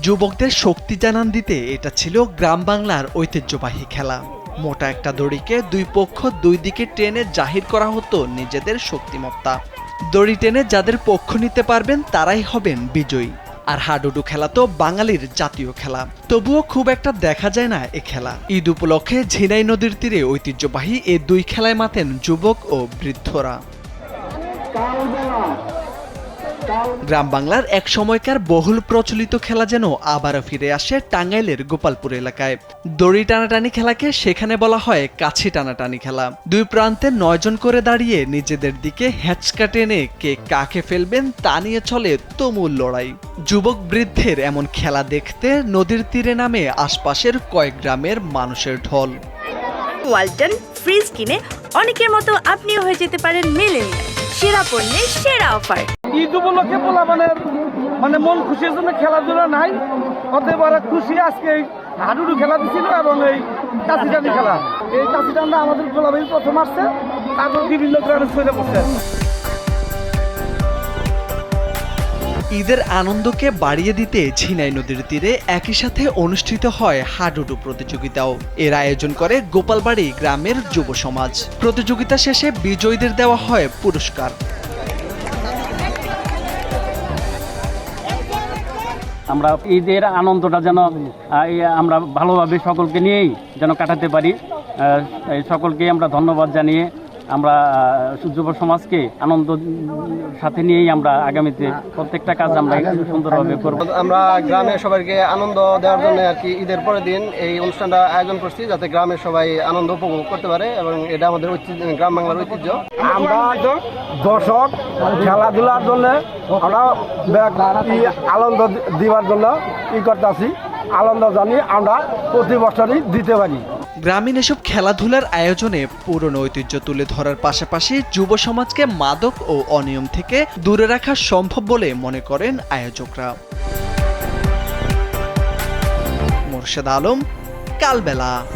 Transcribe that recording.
যুবকদের শক্তি জানান দিতে এটা ছিল গ্রাম বাংলার ঐতিহ্যবাহী খেলা। মোটা একটা দড়িকে দুই পক্ষ দুই দিকে টেনে জাহির করা হতো নিজেদের শক্তিমত্তা। দড়ি টেনে যাদের পক্ষ নিতে পারবেন তারাই হবেন বিজয়ী। আর হাডুডু খেলা তো বাঙালির জাতীয় খেলা। তবুও খুব একটা দেখা যায় না এ খেলা। ঈদ উপলক্ষে ঝিনাই নদীর তীরে ঐতিহ্যবাহী এ দুই খেলায় মাতেন যুবক ও বৃদ্ধরা। গ্রাম বাংলার এক সময়কার বহুল প্রচলিত খেলা যেন আবারও ফিরে আসে টাঙ্গাইলের গোপালপুর এলাকায়। দড়ি টানাটানি খেলাকে সেখানে বলা হয় কাছি টানাটানি খেলা। দুই প্রান্তে নয়জন করে দাঁড়িয়ে নিজেদের দিকে হ্যাচকা টেনে কে কাকে ফেলবেন তা নিয়ে চলে তুমুল লড়াই। যুবক বৃদ্ধের এমন খেলা দেখতে নদীর তীরে নামে আশপাশের কয়েক গ্রামের মানুষের ঢল। ওয়ালটন ফ্রিজ কিনে অনেকের মতো আপনিও হয়ে যেতে পারেন মিলেনিয়াল। সেরা পণ্যের সেরা অফার। ঈদ উপলক্ষে বলা মানে মানে খুশির জন্য খেলাধুলা নাই। অতএব ওরা খুশি আজকে হাডুডু খেলা দিছিল এবং এই কাছিটানি খেলা। এই কাছিটানটা আমাদের গোলাপের প্রথম আসছে, তারপর বিভিন্ন গ্রামে ছড়ে পড়ছে। ঈদের আনন্দকে বাড়িয়ে দিতে ঝিনাই নদীর তীরে একই সাথে অনুষ্ঠিত হয় হাডুডু প্রতিযোগিতাও। এর আয়োজন করে গোপালবাড়ি গ্রামের যুব সমাজ। প্রতিযোগিতা শেষে বিজয়ীদের দেওয়া হয় পুরস্কার। আমরা ঈদের আনন্দটা যেন আমরা ভালোভাবে সকলকে নিয়েই যেন কাটাতে পারি। সকলকে আমরা ধন্যবাদ জানিয়ে আমরা যুব সমাজকে আনন্দ সাথে নিয়েই আমরা আগামীতে প্রত্যেকটা কাজ আমরা সুন্দরভাবে করব। আমরা গ্রামের সবাইকে আনন্দ দেওয়ার জন্য আর কি ঈদের পরের দিন এই অনুষ্ঠানটা আয়োজন করছি যাতে গ্রামের সবাই আনন্দ উপভোগ করতে পারে এবং এটা আমাদের ঐতিহ্য গ্রাম বাংলার ঐতিহ্য। আমরা একজন দর্শক খেলাধুলার জন্য আমরা আনন্দ দিবার জন্য ই করতেছি। আনন্দ জানি আমরা প্রতি বছরই দিতে পারি। গ্রামীণ এসব খেলাধুলার আয়োজনে পুরনো ঐতিহ্য তুলে ধরার পাশাপাশি যুব সমাজকে মাদক ও অনিয়ম থেকে দূরে রাখা সম্ভব বলে মনে করেন আয়োজকরা। মোর্শেদ আলম, কালবেলা।